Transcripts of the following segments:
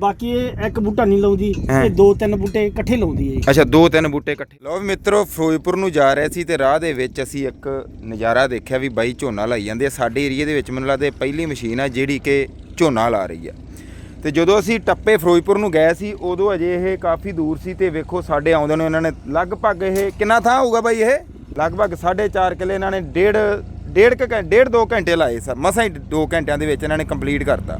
ਬਾਕੀ ਇਹ ਇੱਕ ਬੂਟਾ ਨਹੀਂ ਲਾਉਂਦੀ। ਇਹ ਦੋ ਤਿੰਨ ਬੂਟੇ ਇਕੱਠੇ ਲਾਉਂਦੀ ਹੈ। ਅੱਛਾ ਦੋ ਤਿੰਨ ਬੂਟੇ ਇਕੱਠੇ। ਲਓ ਵੀ ਮਿੱਤਰੋ ਫਿਰੋਜ਼ਪੁਰ ਨੂੰ ਜਾ ਰਹੇ ਸੀ ਤੇ ਰਾਹ ਦੇ ਵਿੱਚ ਅਸੀਂ ਇੱਕ ਨਜ਼ਾਰਾ ਦੇਖਿਆ ਵੀ ਬਾਈ ਝੋਨਾ ਲਾਈ ਜਾਂਦੇ ਆ। ਸਾਡੇ ਏਰੀਆ ਦੇ ਵਿੱਚ ਮੈਨੂੰ ਲੱਗਦਾ ਪਹਿਲੀ ਮਸ਼ੀਨ ਆ ਜਿਹੜੀ ਕਿ ਝੋਨਾ ਲਾ ਰਹੀ ਆ। ਤੇ ਜਦੋਂ ਅਸੀਂ ਟੱਪੇ ਫਿਰੋਜ਼ਪੁਰ ਨੂੰ ਗਏ ਸੀ ਉਦੋਂ ਅਜੇ ਇਹ ਕਾਫੀ ਦੂਰ ਸੀ ਤੇ ਵੇਖੋ ਸਾਡੇ ਆਉਂਦੇ ਨੂੰ ਇਹਨਾਂ ਨੇ ਲਗਭਗ ਇਹ ਕਿੰਨਾ ਥਾਂ ਹੋਊਗਾ ਬਾਈ ਇਹ? ਲਗਭਗ 4.5 ਕਿੱਲੇ ਇਹਨਾਂ ਨੇ ਡੇਢ ਡੇਢ ਕੁ ਘੰ- ਡੇਢ ਦੋ ਘੰਟੇ ਲਾਏ ਸਰ। ਮਸਾਂ ਹੀ 2 ਘੰਟਿਆਂ ਦੇ ਵਿੱਚ ਇਹਨਾਂ ਨੇ ਕੰਪਲੀਟ ਕਰਤਾ।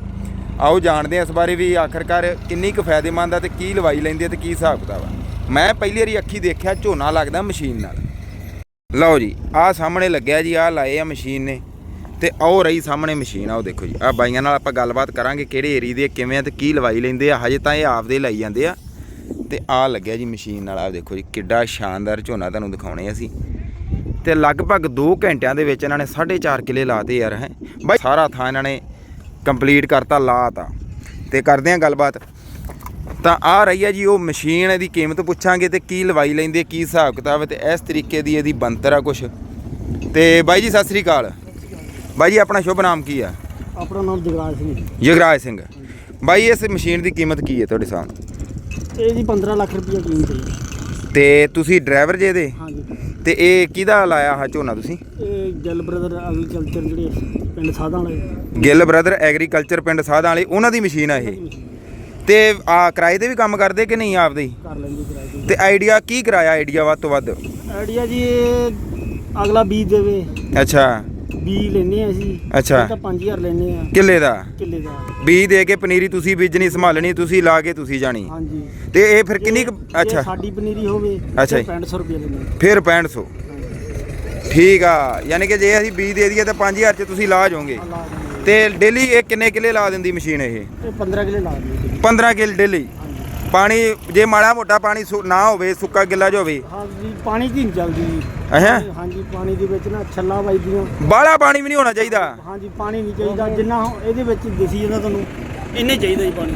ਆਓ ਜਾਣਦੇ ਹਾਂ ਇਸ ਬਾਰੇ ਵੀ ਆਖਰਕਾਰ ਕਿੰਨੀ ਕੁ ਫਾਇਦੇਮੰਦ ਆ ਤੇ ਕੀ ਲਵਾਈ ਲੈਂਦੀ ਆ ਤੇ ਕੀ ਹਿਸਾਬ ਕਿਤਾਬ ਆ। ਮੈਂ ਪਹਿਲੀ ਵਾਰੀ ਅੱਖੀ ਦੇਖਿਆ, ਝੋਨਾ ਲੱਗਦਾ ਮਸ਼ੀਨ ਨਾਲ। ਲਓ ਜੀ, ਆਹ ਸਾਹਮਣੇ ਲੱਗਿਆ ਜੀ, ਆਹ ਲਾਏ ਆ ਮਸ਼ੀਨ ਨੇ। ਤੇ ਆਹ ਰਹੀ ਸਾਹਮਣੇ ਮਸ਼ੀਨ ਆ, ਉਹ ਦੇਖੋ ਜੀ। ਆਹ ਬਾਈਆਂ ਨਾਲ ਆਪਾਂ ਗੱਲਬਾਤ ਕਰਾਂਗੇ ਕਿਹੜੇ ਏਰੀਏ ਦੇ ਕਿਵੇਂ ਆ ਤੇ ਕੀ ਲਵਾਈ ਲੈਂਦੇ ਆ। ਹਜੇ ਤਾਂ ਇਹ ਆਪਦੇ ਲਾਈ ਜਾਂਦੇ ਆ। ਤੇ ਆਹ ਲੱਗਿਆ ਜੀ ਮਸ਼ੀਨ ਨਾਲ, ਆਹ ਦੇਖੋ ਜੀ, ਕਿੱਡਾ ਸ਼ਾਨਦਾਰ ਝੋਨਾ ਤੁਹਾਨੂੰ ਦਿਖਾਉਣੇ ਅਸੀਂ। ਤੇ ਲਗਭਗ 2 ਘੰਟਿਆਂ ਦੇ ਵਿੱਚ ਇਹਨਾਂ ਨੇ 4.5 ਕਿੱਲੇ ਲਾਤੇ ਯਾਰ, ਹੈ। ਬਾਈ, ਸਾਰਾ ਥਾਂ ਇਹਨਾਂ ਨੇ ਕੰਪਲੀਟ ਕਰਤਾ ਲਾਤਾ। ਤੇ ਕਰਦੇ ਆ ਗੱਲਬਾਤ। ਤਾਂ ਆ ਰਹੀ ਹੈ ਜੀ ਉਹ ਮਸ਼ੀਨ ਇਹਦੀ ਕੀਮਤ ਪੁੱਛਾਂਗੇ ਤੇ ਕੀ ਲਵਾਈ ਲੈਂਦੇ ਕੀ ਹਿਸਾਬ ਕਿਤਾਬ ਹੈ ਤੇ ਇਸ ਤਰੀਕੇ ਦੀ ਇਹਦੀ ਬੰਤਰ ਆ ਕੁਛ। ਤੇ ਬਾਈ ਜੀ ਸਤਿ ਸ੍ਰੀ ਅਕਾਲ। ਬਾਈ ਜੀ ਆਪਣਾ ਸ਼ੁਭ ਨਾਮ ਕੀ ਆ? ਆਪਣਾ ਨਾਮ ਜਗਰਾਜ ਸਿੰਘ ਜੀ। ਯੁਗਰਾਜ ਸਿੰਘ। ਬਾਈ ਇਸ ਮਸ਼ੀਨ ਦੀ ਕੀਮਤ ਕੀ ਹੈ ਤੁਹਾਡੇ ਸਾਹਮਣੇ ਇਹ ਜੀ 15 ਲੱਖ ਰੁਪਈਆ ਕੀਮਤ ਹੈ। ਤੇ ਤੁਸੀਂ ਡਰਾਈਵਰ ਜੇ ਦੇ ਹਾਂਜੀ। ਤੇ ਇਹ ਕਿਹਦਾ ਲਾਇਆ ਆ ਝੋਨਾ ਤੁਸੀਂ? ਇਹ ਜਲ ਬ੍ਰਦਰ ਐਗਰੀਕਲਚਰ ਜਿਹੜੇ ਪਿੰਡ ਸਾਧਾਂ ਵਾਲੇ। ਗਿੱਲ ਬ੍ਰਦਰ ਐਗਰੀਕਲਚਰ ਪਿੰਡ ਸਾਧਾਂ ਵਾਲੇ ਉਹਨਾਂ ਦੀ ਮਸ਼ੀਨ ਆ ਇਹ। ਤੇ ਆ ਕਿਰਾਏ ਤੇ ਵੀ ਕੰਮ ਕਰਦੇ ਕਿ ਨਹੀਂ ਆਪਦੇ? ਹੀ ਕਰ ਲੈਂਦੇ ਕਿਰਾਏ ਤੇ। ਆਈਡੀਆ ਕੀ ਕਰਾਇਆ ਆਈਡੀਆ ਵੱਧ ਤੋਂ ਵੱਧ? ਆਈਡੀਆ ਜੀ ਇਹ ਅਗਲਾ ਬੀਜ ਦੇਵੇ। ਅੱਛਾ। ਬੀਜ ਲੈਨੇ ਆ ਅਸੀਂ। ਅੱਛਾ। ਇਹ ਤਾਂ 5000 ਲੈਨੇ ਆ ਕਿੱਲੇ ਦਾ? ਕਿੱਲੇ ਦਾ। ਬੀਜ ਦੇ ਕੇ ਪਨੀਰੀ ਤੁਸੀਂ ਬੀਜਣੀ ਸੰਭਾਲਣੀ ਤੁਸੀਂ ਲਾ ਕੇ ਤੁਸੀਂ ਜਾਣੀ। ਹਾਂਜੀ। ਤੇ ਇਹ ਫਿਰ ਕਿੰਨੀ ਕੁ- ਜੇ ਅੱਛਾ। ਸਾਡੀ ਪਨੀਰੀ ਹੋਵੇ ਅੱਛਾ ਜੀ। 6500 ਰੁਪਏ ਲੈਨੇ। ਫਿਰ 6500 ਠੀਕ ਆ ਯਾਨੀ ਕਿ ਜੇ ਅਸੀਂ ਬੀਜ ਦੇ ਦਈਏ ਤਾਂ 5000 ਚ ਤੁਸੀਂ ਲਾ ਜਾਓਗੇ। ਆਹ ਲਾ ਦਿੰਦੇ ਤੇ ਡੇਲੀ ਇਹ ਕਿੰਨੇ ਕਿੱਲੇ ਲਾ ਦਿੰਦੀ ਮਸ਼ੀਨ ਇਹ? ਇਹ 15 ਕਿੱਲੇ ਲਾ ਦਿੰਦੇ 15 ਕਿੱਲੇ ਡੇਲੀ? ਪਾਣੀ ਜੇ ਮਾੜਾ ਮੋਟਾ ਪਾਣੀ ਸੁ- ਨਾ ਹੋਵੇ ਸੁੱਕਾ ਗਿੱਲਾ ਜੋ ਹੋਵੇ। ਹਾਂਜੀ ਪਾਣੀ ਦੀ ਨਹੀਂ ਚੱਲਦੀ। ਜੀ ਅਹਾਂ ਹਾਂਜੀ ਪਾਣੀ ਦੇ ਵਿੱਚ ਨਾ ਛੱਲਾ ਵੱਜਦੀਆਂ। ਬਾਹਲਾ ਪਾਣੀ ਵੀ ਨਹੀਂ ਹੋਣਾ ਚਾਹੀਦਾ। ਹਾਂਜੀ ਪਾਣੀ ਨਹੀਂ ਚਾਹੀਦਾ। ਜਿੰਨਾ ਇਹਦੇ ਵਿੱਚ ਦਿਸੀ ਜਾਂਦਾ ਤੁਹਾਨੂੰ। ਇੰਨੇ ਚਾਹੀਦਾ ਜੀ ਪਾਣੀ।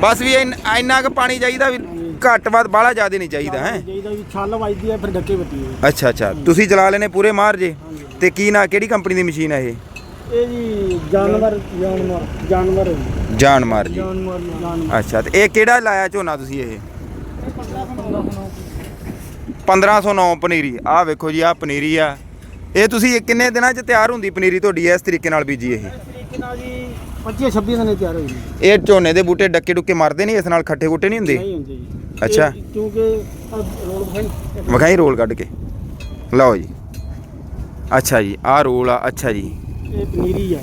ਬਸ ਵੀ ਇੰਨ- ਇੰਨਾ ਕੁ ਪਾਣੀ ਚਾਹੀਦਾ ਵੀ ਘੱਟ ਵੱਧ ਬਾਹਲਾ ਜ਼ਿਆਦਾ ਨਹੀਂ ਚਾਹੀਦਾ ਹੈ? ਚਾਹੀਦਾ ਵੀ ਛੱਲ ਵੱਜਦੀ ਹੈ ਫਿਰ ਡੱਕੇ ਵੱਟੀ ਹੈ ਅੱਛਾ ਅੱਛਾ। ਤੁਸੀਂ ਚਲਾ ਲੈਨੇ ਪੂਰੇ ਮਾਰ ਜੇ? ਤੇ ਕੀ ਨਾ ਕਿਹੜੀ ਕੰਪਨੀ ਦੀ ਮਸ਼ੀਨ ਹੈ ਇਹ? ਇਹ ਜੀ ਜਾਨਵਰ ਜਾਨਵਰ ਜਾਨਵਰ ਹੈ ਜੀ। ਜਾਨ ਮਾਰ ਜੀ। ਜਾਨਵਰ ਜਾਨਵਰ। ਅੱਛਾ ਤੇ ਇਹ ਕਿਹੜਾ ਲਾਇਆ ਝੋਨਾ ਤੁਸੀਂ ਇਹ? 1509 ਪਨੀਰੀ। ਆਹ ਵੇਖੋ ਜੀ ਆਹ ਪਨੀਰੀ ਆ। ਇਹ ਤੁਸੀਂ ਇਹ ਕਿੰਨੇ ਦਿਨਾਂ 'ਚ ਤਿਆਰ ਹੁੰਦੀ ਪਨੀਰੀ ਤੁਹਾਡੀ ਇਸ ਤਰੀਕੇ ਨਾਲ ਬੀਜੀ ਇਹ? ਇਸ ਤਰੀਕੇ ਨਾਲ ਜੀ 25 26 ਦਿਨੇ ਤਿਆਰ ਹੋਈ ਜੀ ਇਹ ਝੋਨੇ ਦੇ ਬੂਟੇ ਡੱਕੇ ਡੁੱਕੇ ਮਰਦੇ ਨਹੀਂ ਇਸ ਨਾਲ ਖੱਟੇ ਖੁੱਟੇ ਨਹੀਂ ਹੁੰਦੇ? ਨਹੀਂ ਹੁੰਦੀ ਜੀ। ਅੱਛਾ। ਇਹ ਕਿਉਂਕਿ ਆਹ ਰੋਡ ਭਾਈ ਵਿਖਾਈ ਰੋਲ ਕੱਢ ਕੇ। ਲਓ ਜੀ। ਅੱਛਾ ਜੀ ਆਹ ਰੋਲ ਆ ਅੱਛਾ ਜੀ। ਇਹ ਪਨੀਰੀ ਆ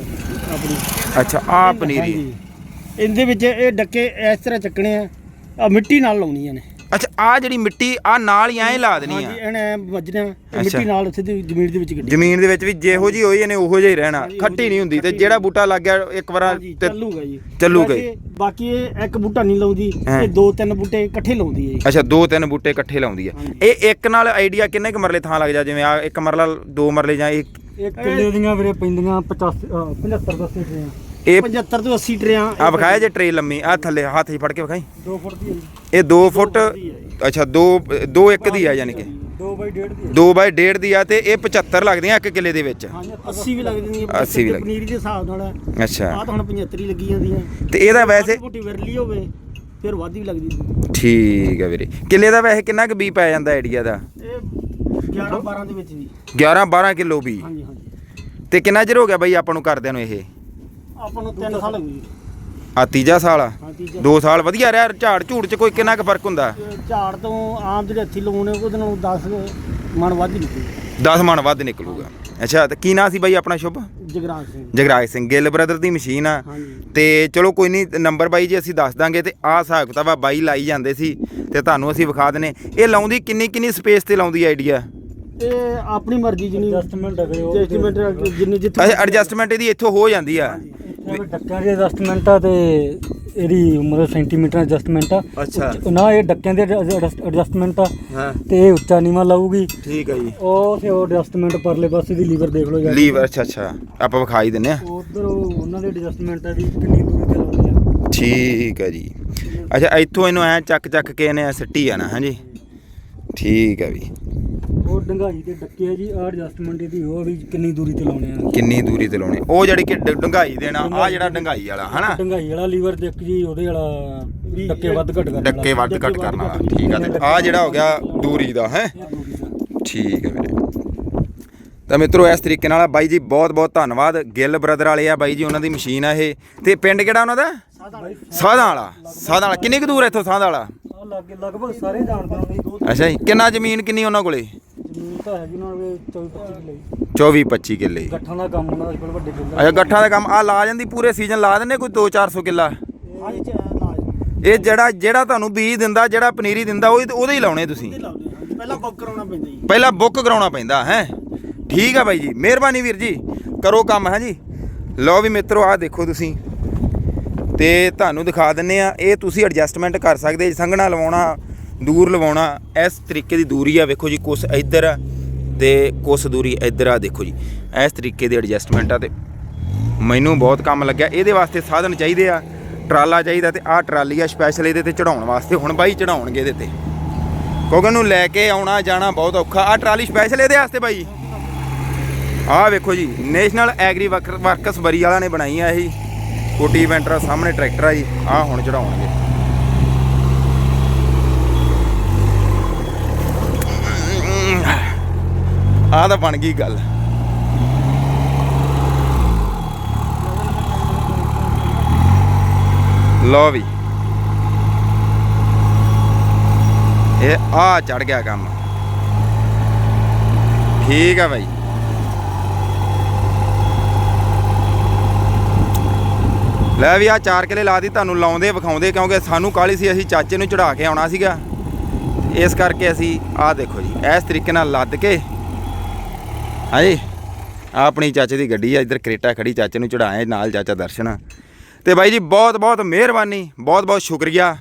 ਆਪਣੀ। ਅੱਛਾ ਆਹ ਪਨੀਰੀ। ਹਾਂਜੀ। ਇਹਦੇ ਵਿੱਚ ਇਹ ਡੱਕੇ ਇਸ ਤਰ੍ਹਾਂ ਚੱਕਣੇ ਆ। ਆ ਮਿੱਟੀ ਨਾਲ ਲਾਉਣੀਆਂ ਨੇ ਅੱਛਾ ਆਹ ਜਿਹੜੀ ਮਿੱਟੀ ਆ ਨਾਲ ਹੀ ਐਂ ਲਾ ਦੇਣੀ ਆ ਹਾਂਜੀ ਇਹਨੇ ਵੱਜਣਾ ਇਹ। ਮਿੱਟੀ ਨਾਲ ਸਿੱਧੀ ਜ਼ਮੀਨ ਦੇ ਵਿੱਚ ਗੱਡੀ ਜ਼ਮੀਨ ਦੇ ਵਿੱਚ ਵੀ ਜਿਹੋ ਜੀ ਹੋਈ ਇਹਨੇ ਉਹੋ ਜਿਹਾ ਹੀ ਰਹਿਣਾ ਖੱਟੀ ਨਹੀਂ ਹੁੰਦੀ ਤੇ ਜਿਹੜਾ। ਬੂਟਾ ਲੱਗ ਗਿਆ ਇੱਕ ਵਾਰ ਤੇ ਚੱਲੂਗਾ ਜੀ ਚੱਲੂਗਾ ਜੀ। ਬਾਕੀ ਇਹ ਇੱਕ ਬੂਟਾ ਨਹੀਂ ਲਾਉਂਦੀ ਹਾਂ। ਇਹ ਦੋ ਤਿੰਨ ਬੂਟੇ ਇਕੱਠੇ ਲਾਉਂਦੀ ਹੈ ਜੀ ਅੱਛਾ ਦੋ ਤਿੰਨ ਬੂਟੇ ਇਕੱਠੇ ਲਾਉਂਦੀ ਆ ਹਾਂਜੀ। ਇਹ ਇੱਕ ਨਾਲ ਆਈਡੀਆ ਕਿੰਨੇ ਕੁ ਮਰਲੇ ਥਾਂ ਲੱਗ ਜਾ ਜਿਵੇਂ ਆ ਇੱਕ ਮਰਲਾ ਦੋ ਮਰਲੇ ਜਾਂ ਇੱਕ ਇੱਕ ਕਿੱਲੇ ਦੀਆਂ ਵੀਰੇ ਪੈਂਦੀਆਂ 50 75 ਦੱਸੇ ਟਰੇ ਇਹ 75 ਤੋਂ 80 ਟਰਿਆਂ। ਆ ਵਿਖਾਇਆ ਜੇ ਟਰੇ ਲੰਮੀ ਆ ਥੱਲੇ ਹੱਥ 'ਚ ਫੜ ਕੇ ਵਿਖਾਈ। 2 ਫੁੱਟ ਦੀ ਹੈ ਇਹ 2 ਫੁੱਟ ਹੈ। ਅੱਛਾ 2 2 ਇੱਕ ਦੀ ਆ ਯਾਨੀ ਕਿ। 2 ਬਾਈ 1.5 ਦੀ 2 ਬਾਈ 1.5 ਦੀ ਆ ਤੇ ਇਹ 75 ਲੱਗਦੀਆਂ ਇੱਕ ਕਿੱਲੇ ਦੇ ਵਿੱਚ। ਹਾਂਜੀ 80 ਵੀ ਲੱਗ ਜਾਂਦੀ 80 ਵੀ ਲੱਗ- ਪਨੀਰੀ ਦੇ ਹਿਸਾਬ ਨਾਲ ਅੱਛਾ। ਆਹ ਤਾਂ ਹੁਣ 75 ਹੀ ਲੱਗੀ ਤੇ ਇਹਦਾ ਵੈਸੇ ਬੂਟੀ ਵਿਰਲੀ ਹੋਵੇ ਫਿਰ ਵੱਧ ਵੀ ਲੱਗਦੀ ਠੀਕ ਆ ਵੀਰੇ। ਕਿੱਲੇ ਦਾ ਵੈਸੇ ਕਿੰਨਾ ਕੁ ਬੀ ਪੈ ਜਾਂਦਾ ਆਈਡੀਆ ਦਾ? ਇਹ 11 12 ਦੇ ਵਿੱਚ ਵੀ 11 12 ਕਿਲੋ ਵੀ ਹਾਂਜੀ ਹਾਂਜੀ। ਤੇ ਕਿੰਨਾ ਚਿਰ ਹੋ ਗਿਆ ਬਾਈ ਆਪਾਂ ਨੂੰ ਕਰਦਿਆਂ ਨੂੰ ਇਹ? ਆਪਾਂ ਨੂੰ 3 ਸਾਲ ਹੋ ਗਏ ਆ ਤੀਜਾ ਸਾਲ ਆ? ਹਾਂ ਤੀਜਾ 2 ਸਾਲ ਵਧੀਆ ਰਿਹਾ ਝਾੜ ਝੂੜ ਚ ਕੋਈ ਕਿੰਨਾ ਕੁ ਫ਼ਰਕ ਹੁੰਦਾ? ਤੇ ਝਾੜ ਤੋਂ ਆਮ ਜਿਹੜੇ ਹੱਥੀ ਲਾਉਣੇ ਉਹਦੇ ਨਾਲੋਂ 10 ਮਣ ਵੱਧ ਹੀ ਨਿਕਲੇ। 10 ਮਣ ਵੱਧ ਨਿਕਲੂਗਾ। ਅੱਛਾ ਤੇ ਕੀ ਨਾਂ ਸੀ ਬਾਈ ਆਪਣਾ ਸ਼ੁਭ? ਜਗਰਾਜ ਸਿੰਘ। ਜਗਰਾਜ ਸਿੰਘ ਗਿੱਲ ਬ੍ਰਦਰ ਦੀ ਮਸ਼ੀਨ ਆ। ਹਾਂਜੀ। ਤੇ ਚਲੋ ਕੋਈ ਨਹੀਂ ਨੰਬਰ ਬਾਈ ਜੀ ਅਸੀਂ ਦੱਸ ਦਾਂਗੇ ਤੇ ਆਹ ਹਿਸਾਬ ਕਿਤਾਬ ਆ ਬਾਈ ਲਾਈ ਜਾਂਦੇ ਸੀ ਤੇ ਤੁਹਾਨੂੰ ਅਸੀਂ ਵਿਖਾ ਦਨੇ ਇਹ ਲਾਉਂਦੀ ਕਿੰਨੀ ਕਿੰਨੀ ਸਪੇਸ ਤੇ ਲਾਉਂਦੀ ਆਈਡੀਆ ਇਹ ਆਪਣੀ ਮਰਜ਼ੀ ਜਿੰਨੀ ਐਡਜਸਟਮੈਂਟ ਐਡਜਸਟਮੈਂਟ ਜਿੰਨੇ ਜਿੱਥੇ ਅੱਛਾ ਐਡਜਸਟਮੈਂਟ ਇਹਦੀ ਇੱਥੋਂ ਹੋ ਜਾਂਦੀ ਆ। ਡੱਕਿਆਂ ਦੀ ਐਡਜਸਟਮੈਂਟ ਆ ਤੇ ਇਹਦੀ ਮਤਲਬ ਸੈਂਟੀਮੀਟਰ ਐਡਜਸਟਮੈਂਟ ਆ। ਅੱਛਾ। ਉੱਚ- ਨਾ ਇਹ ਡੱਕਿਆਂ ਦੀ ਐਡਜਸਟਮੈਂਟ ਆ। ਹਾਂ। ਤੇ ਇਹ ਉੱਚਾ ਨੀਵਾ ਲਾਊਗੀ। ਠੀਕ ਆ ਜੀ। ਉਹ ਤੇ ਉਹ ਐਡਜਸਟਮੈਂਟ ਪਰਲੇ ਪਾਸੇ ਦੀ ਲੀਵਰ ਦੇਖ ਲਓ ਜਾ ਕੇ। ਲੀਵਰ ਅੱਛਾ ਅੱਛਾ। ਆਪਾਂ ਵਿਖਾਈ ਦਿੰਨੇ ਆ ਉੱਧਰ ਉਹ ਉਹਨਾਂ ਦੇ ਐਡਜਸਟਮੈਂਟ ਆ ਵੀ ਕਿੰਨੀ ਦੂਰੀ ਤੇ ਲਾਉਣੀ ਆ। ਠੀਕ ਹੈ ਜੀ। ਅੱਛਾ ਇੱਥੋਂ ਇਹਨੂੰ ਐ ਚੱਕ ਚੱਕ ਕੇ ਇਹਨੇ ਸਿੱਟੀ ਜਾਣਾ ਹਾਂਜੀ। ਠੀਕ ਹੈ ਵੀ ਉਹ ਡੰਗਾਈ ਤੇ ਡੱਕੇ ਆ ਜੀ ਆ ਐਡਜਸਟਮੈਂਟ ਇਹਦੀ ਉਹ ਵੀ ਕਿੰਨੀ ਦੂਰੀ ਤੇ ਲਾਉਣੇ ਆ। ਕਿੰਨੀ ਦੂਰੀ ਤੇ ਲਾਉਣੇ? ਉਹ ਜਿਹੜੀ ਕਿ ਡ- ਡੰਗਾਈ ਦੇਣਾ ਆ ਜਿਹੜਾ ਡੰਗਾਈ ਵਾਲਾ ਹਨਾ? ਡੰਗਾਈ ਵਾਲਾ ਲੀਵਰ ਦੇਖ ਜੀ ਉਹਦੇ ਵਾਲਾ ਡੱਕੇ ਵੱਧ ਘੱਟ ਕਰਨ ਡੱਕੇ ਵੱਧ ਘੱਟ ਕਰਨ ਵਾਲਾ ਠੀਕ ਆ ਤੇ ਆ ਜਿਹੜਾ ਹੋ ਗਿਆ ਦੂਰੀ ਦਾ ਹੈ? ਠੀਕ ਹੈ ਵੀਰੇ। ਤਾਂ ਮਿੱਤਰੋ ਇਸ ਤਰੀਕੇ ਨਾਲ ਬਾਈ ਜੀ ਬਹੁਤ ਬਹੁਤ ਧੰਨਵਾਦ। ਗਿੱਲ ਬ੍ਰਦਰ ਵਾਲੇ ਆ ਬਾਈ ਜੀ ਉਹਨਾਂ ਦੀ ਮਸ਼ੀਨ ਆ ਇਹ। ਤੇ ਪਿੰਡ ਕਿਹੜਾ ਉਹਨਾਂ ਦਾ? ਸਾਧਾਂ ਵਾਲਾ। ਸਾਧਾਂ ਵਾਲਾ। ਕਿੰਨੀ ਕੁ ਦੂਰ ਹੈ ਇੱਥੋਂ ਸਾਧਾਂ ਵਾਲਾ? ਆ ਲੱਗੇ ਲਗਭਗ ਸਾਰੇ ਜਾਣਦੇ ਹੋਣਗੇ ਦੋ ਅੱਛਾ ਜੀ ਕਿੰਨਾ ਜ਼ਮੀਨ ਕਿੰਨੀ ਉਹਨਾਂ ਕੋਲੇ? ਜ਼ਮੀਨ ਤਾਂ ਹੈਗੀ ਉਹਨਾਂ ਦੇ 24 25 ਕਿੱਲੇ 24 25 ਕਿੱਲੇ ਗੱਠਾਂ ਦਾ ਕੰਮ ਉਹਨਾਂ ਦਾ ਕੋਲ ਵੱਡੇ ਪਿੰਡ ਅੱਛਾ ਗੱਠਾਂ ਦਾ ਕੰਮ ਆ ਲਾ ਜਾਂਦੀ ਪੂਰੇ ਸੀਜ਼ਨ ਲਾ ਦਿੰਦੇ ਕੋਈ 2-400 ਕਿੱਲਾ? ਹਾਂਜੀ ਚ ਲਾਜ ਇਹ ਜਿਹੜਾ ਜਿਹੜਾ ਤੁਹਾਨੂੰ ਬੀਜ ਦਿੰਦਾ ਜਿਹੜਾ ਪਨੀਰੀ ਦਿੰਦਾ ਉਹ ਉਹਦੇ ਹੀ ਲਾਉਣੇ ਤੁਸੀਂ। ਲਾਉਂਦੇ ਹਾਂ ਹਾਂਜੀ। ਪਹਿਲਾਂ ਬੁੱਕ ਕਰਾਉਣਾ ਪੈਂਦਾ ਜੀ। ਪਹਿਲਾਂ ਬੁੱਕ ਕਰਾਉਣਾ ਪੈਂਦਾ ਹੈ? ਠੀਕ ਆ ਬਾਈ ਜੀ ਮਿਹਰਬਾਨੀ ਵੀਰ ਜੀ। ਕਰੋ ਕੰਮ ਹੈ ਜੀ? ਲਓ ਵੀ ਮਿੱਤਰੋ ਆਹ ਦੇਖੋ ਤੁਸੀਂ। ਤੇ ਤੁਹਾਨੂੰ ਦਿਖਾ ਦਿੰਨੇ ਆ ਇਹ ਤੁਸੀਂ ਐਡਜਸਟਮੈਂਟ ਕਰ ਸਕਦੇ ਜੀ ਸੰਘਣਾ ਲਵਾਉਣਾ। ਦੂਰ ਲਵਾਉਣਾ, ਇਸ ਤਰੀਕੇ ਦੀ ਦੂਰੀ ਆ, ਵੇਖੋ ਜੀ ਕੁਛ ਇੱਧਰ ਆ ਤੇ ਕੁਛ ਦੂਰੀ ਇੱਧਰ ਆ, ਦੇਖੋ ਜੀ। ਇਸ ਤਰੀਕੇ ਦੇ ਐਡਜਸਟਮੈਂਟ ਆ ਤੇ ਮੈਨੂੰ ਬਹੁਤ ਕੰਮ ਲੱਗਿਆ। ਇਹਦੇ ਵਾਸਤੇ ਸਾਧਨ ਚਾਹੀਦੇ ਆ, ਟਰਾਲਾ ਚਾਹੀਦਾ ਤੇ ਆਹ ਟਰਾਲੀ ਆ ਸਪੈਸ਼ਲ ਇਹਦੇ ਤੇ ਚੜਾਉਣ ਵਾਸਤੇ। ਹੁਣ ਬਾਈ ਚੜਾਉਣਗੇ ਇਹਦੇ ਤੇ। ਕਿਉਂਕਿ ਉਹਨੂੰ ਲੈ ਕੇ ਆਉਣਾ, ਜਾਣਾ ਬਹੁਤ ਔਖਾ। ਆਹ ਟਰਾਲੀ ਸਪੈਸ਼ਲ ਇਹਦੇ ਵਾਸਤੇ ਬਾਈ। ਆਹ ਵੇਖੋ ਜੀ ਨੈਸ਼ਨਲ ਐਗਰੀ ਵਰਕ- ਵਰਕਸ ਬਰੀ ਵਾਲਾ ਨੇ ਬਣਾਈ ਆ ਇਹ। ਕੋਟੀ ਵੈਂਟਰ ਸਾਹਮਣੇ ਟਰੈਕਟਰ ਆ ਜੀ। ਆਹ ਹੁਣ ਚੜਾਉਣਗੇ। ਆਹ ਤਾਂ ਬਣ ਗਈ ਗੱਲ। ਲਓ ਵੀ। ਇਹ ਆ ਚੜ ਗਿਆ ਕੰਮ। ਠੀਕ ਆ ਬਾਈ। ਲੈ ਵੀ ਆ ਚਾਰ ਕਿਲੇ ਲਾ ਦੀ ਤੁਹਾਨੂੰ ਲਾਉਂਦੇ, ਵਿਖਾਉਂਦੇ, ਕਿਉਂਕਿ ਸਾਨੂੰ ਕਾਲੀ ਸੀ, ਅਸੀਂ ਚਾਚੇ ਨੂੰ ਚੜਾ ਕੇ ਆਉਣਾ ਸੀਗਾ। ਇਸ ਕਰਕੇ ਅਸੀਂ ਆਹ ਦੇਖੋ ਜੀ, ਇਸ ਤਰੀਕੇ ਨਾਲ ਲੱਦ ਕੇ ਹਾਂਜੀ ਆਹ ਆਪਣੀ ਚਾਚੇ ਦੀ ਗੱਡੀ ਆ, ਇੱਧਰ ਕਰੇਟਾ ਖੜੀ, ਚਾਚੇ ਨੂੰ ਚੜਾਏ ਨਾਲ ਚਾਚਾ ਦਰਸ਼ਨ। ਤੇ ਬਾਈ ਜੀ ਬਹੁਤ ਬਹੁਤ ਮਿਹਰਬਾਨੀ ਬਹੁਤ ਬਹੁਤ ਸ਼ੁਕਰੀਆ।